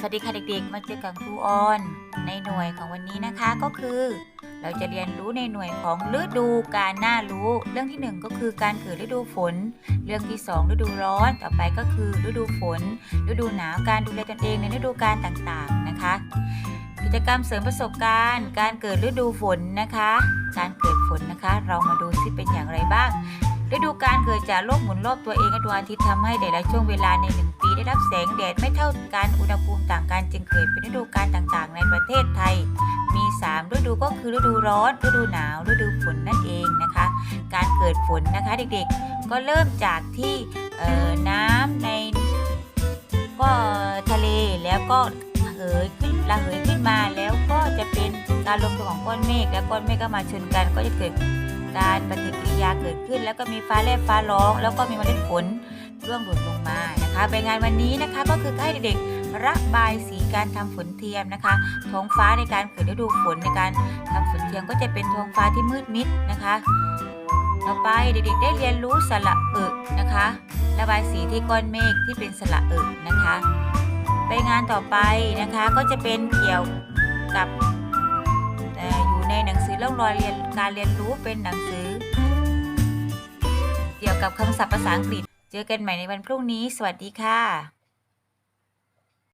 สวัสดีค่ะเด็กๆ มาเจอกับครูออน ในหน่วยของวันนี้นะคะก็คือ เราจะเรียนรู้ในหน่วยของฤดูการน่ารู้ เรื่องที่หนึ่งก็คือการเกิดฤดูฝน เรื่องที่สองฤดูร้อนต่อไปก็คือฤดูฝน ฤดูหนาวการดูแลตนเองในฤดูกาลต่างๆนะคะ กิจกรรมเสริมประสบการณ์ การเกิดฤดูฝนนะคะ การเกิดฝนนะคะ เรามาดูซิเป็นอย่างไรบ้างฤดูการเกิดจากโลกหมุนรอบตัวเองและดวงอาทิตย์ทำให้แต่ละช่วงเวลาในหนึ่ง ได้รับแสงแดดไม่เท่ากันอุณหภูมิต่างกันจึงเกิดเป็นฤดูการต่างๆ ในประเทศไทย มี 3 ฤดูก็คือฤดูร้อนฤดูหนาวฤดูฝนนั่นเองนะคะ การเกิดฝนนะคะเด็กๆ ก็เริ่มจากที่น้ำในก็ทะเลแล้วก็เหยขึ้นระเหยขึ้นมาแล้วก็จะเป็นการรวมตัวของก้อนเมฆและก้อนเมฆก็มาชนกันก็จะเกิดการปฏิกิริยาเกิดขึ้น แล้วก็มีฟ้าแลบฟ้าร้อง แล้วก็มีเมล็ดฝน ร่วงหล่นลงมานะคะใบงานวันนี้นะคะก็คือให้เด็กๆระบายสีการทำฝนเทียมนะคะท้องฟ้าในการเกิดฤดูฝนในการทำฝนเทียมก็จะเป็นท้องฟ้าที่มืดมิดนะคะ ต่อไปเด็กๆได้เรียนรู้สระเอึนะคะ ระบายสีที่ก้อนเมฆที่เป็นสระเอึนะคะใบงานต่อไปนะคะก็จะเป็นเกี่ยวกับเอ่ออยู่ในหนังสือร่องรอยเรียนการเรียนรู้เป็นหนังสือ เกี่ยวกับคำศัพท์ภาษาอังกฤษ เจอกันใหม่ในวันพรุ่งนี้ สวัสดีค่ะ